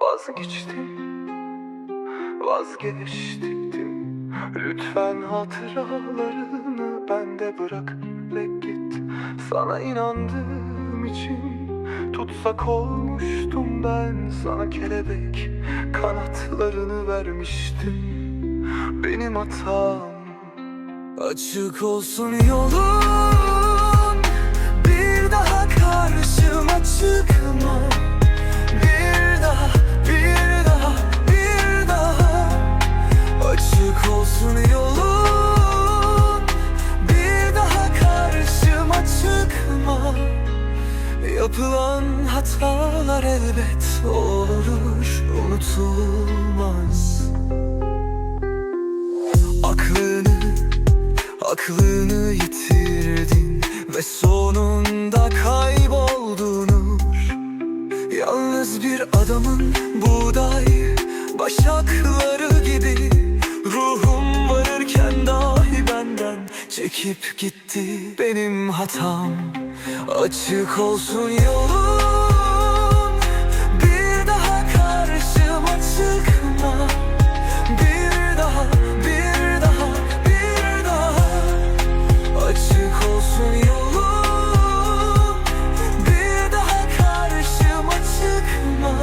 Vazgeçtim. Vazgeçtim. Lütfen hatıralarını bende bırak ve git. Sana inandığım için Tutsak olmuştum ben. Sana kelebek kanatlarını vermiştim. Benim hatam. Açık olsun yolun Yapılan hatalar elbet olur Unutulmaz. Aklını Aklını yitirdin ve sonunda kayboldun Yalnız bir adamın buğday başakları gibi Ruhum varırken dahi benden çekip gitti benim hatam Açık olsun yolun bir daha karşıma çıkma. Bir daha, bir daha, bir daha. Açık olsun yolun Bir daha karşıma çıkma.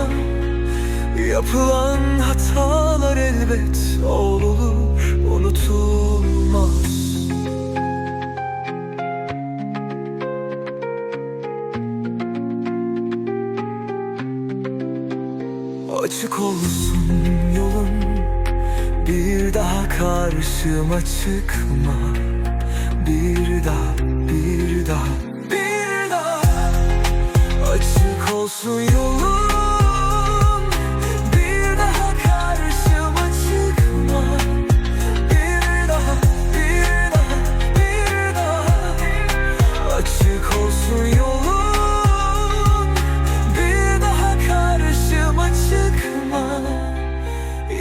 Yapılan hatalar elbet olur Unutulmaz Açık olsun yolun Bir daha karşıma çıkma. Bir daha, bir daha,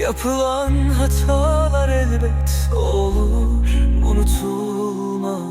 Yapılan hatalar elbet olur unutulmaz.